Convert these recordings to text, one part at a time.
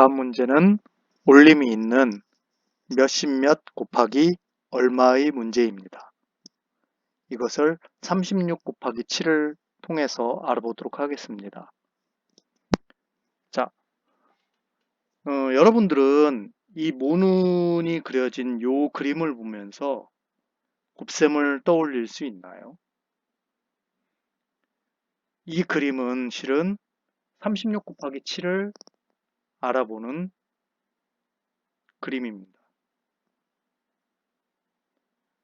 다음 문제는 올림이 있는 몇십몇 곱하기 얼마의 문제입니다. 이것을 36 곱하기 7을 통해서 알아보도록 하겠습니다. 자, 어, 여러분들은 이 모눈이 그려진 요 그림을 보면서 곱셈을 떠올릴 수 있나요? 이 그림은 실은 36 곱하기 7을 알아보는 그림입니다.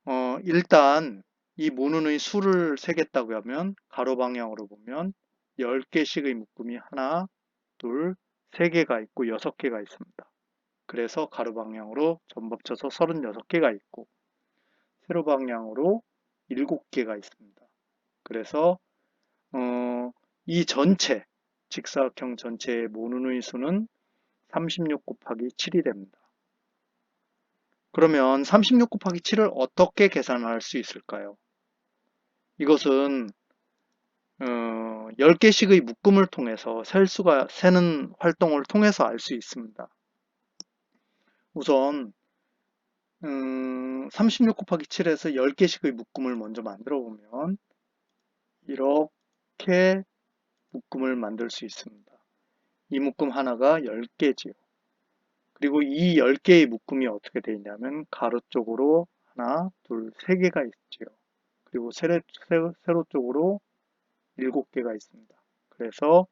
어, 일단 이 모눈의 수를 세겠다고 하면 가로 방향으로 보면 10개씩의 묶음이 하나, 둘, 3개가 있고 6개가 있습니다. 그래서 가로 방향으로 전법쳐서 36개가 있고 세로 방향으로 7개가 있습니다. 그래서 어, 이 전체 직사각형 전체의 모눈의 수는 36 곱하기 7이 됩니다. 그러면 36 곱하기 7을 어떻게 계산할 수 있을까요? 이것은 어, 10개씩의 묶음을 통해서 셀 수가 세는 활동을 통해서 알 수 있습니다. 우선 음, 36 곱하기 7에서 10개씩의 묶음을 먼저 만들어 보면 이렇게 묶음을 만들 수 있습니다. 이 묶음 하나가 10개지요. 그리고 이 10개의 묶음이 어떻게 되어 있냐면 가로 쪽으로 하나, 둘, 세 개가 있지요. 그리고 세로, 세로 쪽으로 7개가 있습니다. 그래서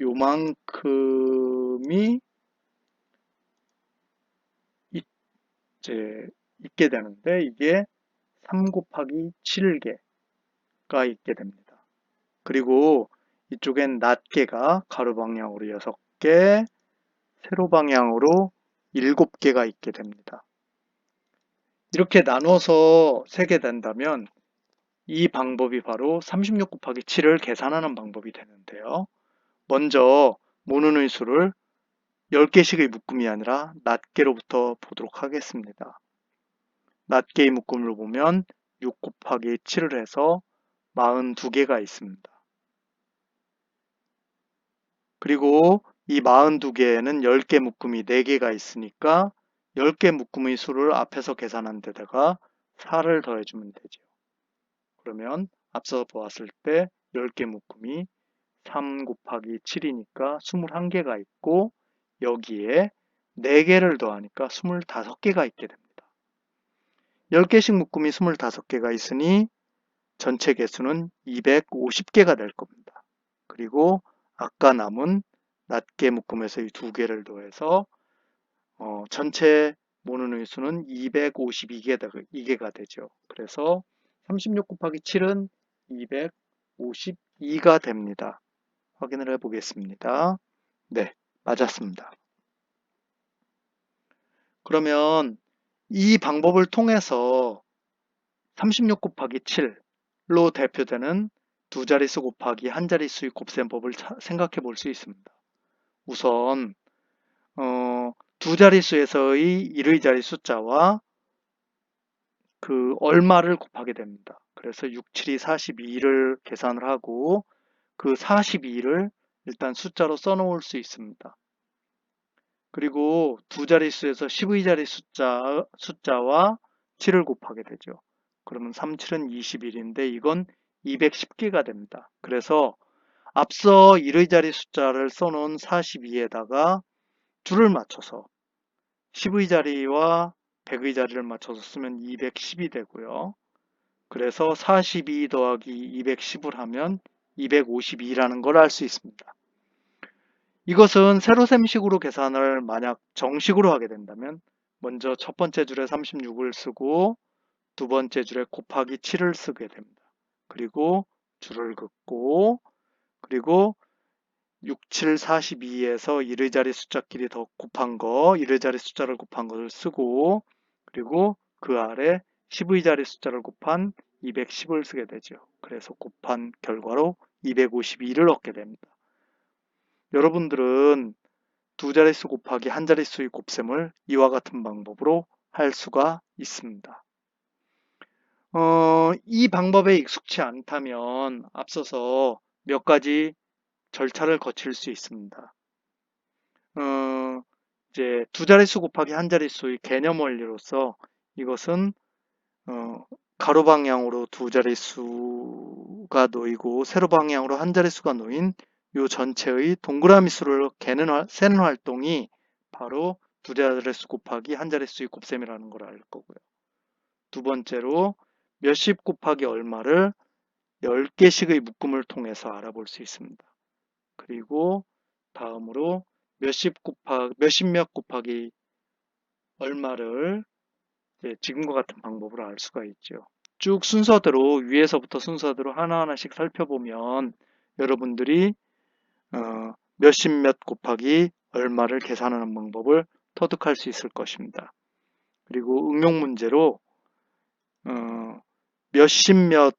요만큼이 이제 있게 되는데 이게 3 곱하기 7개가 있게 됩니다. 그리고 이쪽엔 낱개가 가로 방향으로 6개, 세로 방향으로 7개가 있게 됩니다. 이렇게 나눠서 세게 된다면 이 방법이 바로 36 곱하기 7을 계산하는 방법이 되는데요. 먼저 모눈의 수를 10개씩의 묶음이 아니라 낱개로부터 보도록 하겠습니다. 낱개의 묶음을 보면 6 곱하기 7을 해서 42개가 있습니다. 그리고 이 42개에는 10개 묶음이 4개가 있으니까 10개 묶음의 수를 앞에서 계산한 데다가 4를 더해주면 되죠. 그러면 앞서 보았을 때 10개 묶음이 3 곱하기 7이니까 21개가 있고 여기에 4개를 더하니까 25개가 있게 됩니다. 10개씩 묶음이 25개가 있으니 전체 개수는 250개가 될 겁니다. 그리고 아까 남은 낱개 묶음에서 이 두 개를 더해서 어, 전체 모눈의 수는 252개가 되죠. 그래서 36 곱하기 7은 252가 됩니다. 확인을 해 보겠습니다. 네, 맞았습니다. 그러면 이 방법을 통해서 36 곱하기 7로 대표되는 두 자릿수 곱하기 한 자릿수의 곱셈법을 생각해 볼 수 있습니다. 우선 어, 두 자릿수에서의 1의 자리 숫자와 그 얼마를 곱하게 됩니다. 그래서 6, 7이 42를 계산을 하고 그 42를 일단 숫자로 써놓을 수 있습니다. 그리고 두 자릿수에서 10의 자리 숫자, 숫자와 7을 곱하게 되죠. 그러면 3, 7은 21인데 이건 210개가 됩니다. 그래서 앞서 1의 자리 숫자를 써놓은 42에다가 줄을 맞춰서 10의 자리와 100의 자리를 맞춰서 쓰면 210이 되고요. 그래서 42 더하기 210을 하면 252라는 걸 알 수 있습니다. 이것은 세로셈식으로 계산을 만약 정식으로 하게 된다면 먼저 첫 번째 줄에 36을 쓰고 두 번째 줄에 곱하기 7을 쓰게 됩니다. 그리고 줄을 긋고 그리고 6, 7, 42에서 1의 자리 숫자끼리 더 곱한 거, 1의 자리 숫자를 곱한 것을 쓰고 그리고 그 아래 10의 자리 숫자를 곱한 210을 쓰게 되죠. 그래서 곱한 결과로 252를 얻게 됩니다. 여러분들은 두 자릿수 곱하기 한 자릿수의 곱셈을 이와 같은 방법으로 할 수가 있습니다. 어, 이 방법에 익숙치 않다면 앞서서 몇 가지 절차를 거칠 수 있습니다. 어, 이제 두 자릿수 곱하기 한 자릿수의 개념 원리로서 이것은 어, 가로 방향으로 두 자릿수가 놓이고 세로 방향으로 한 자릿수가 놓인 요 전체의 동그라미 수를 개는 활- 세는 활동이 바로 두 자릿수 곱하기 한 자릿수의 곱셈이라는 걸 알 거고요. 두 번째로 몇십 곱하기 얼마를 10개씩의 묶음을 통해서 알아볼 수 있습니다. 그리고 다음으로 몇십 곱하기 몇십 몇 곱하기 얼마를 지금과 같은 방법으로 알 수가 있죠. 쭉 순서대로 위에서부터 순서대로 하나하나씩 살펴보면 여러분들이 어, 몇십 몇 곱하기 얼마를 계산하는 방법을 터득할 수 있을 것입니다. 그리고 응용 문제로 어, 몇십 몇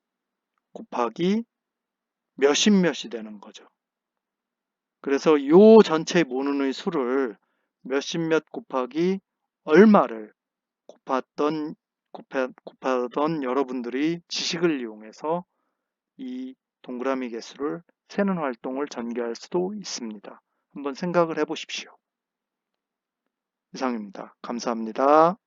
곱하기 몇십 몇이 되는 거죠. 그래서 요 전체 모눈의 수를 몇십 몇 곱하기 얼마를 곱했던 곱하, 곱하던 여러분들이 지식을 이용해서 이 동그라미 개수를 세는 활동을 전개할 수도 있습니다. 한번 생각을 해보십시오. 이상입니다. 감사합니다.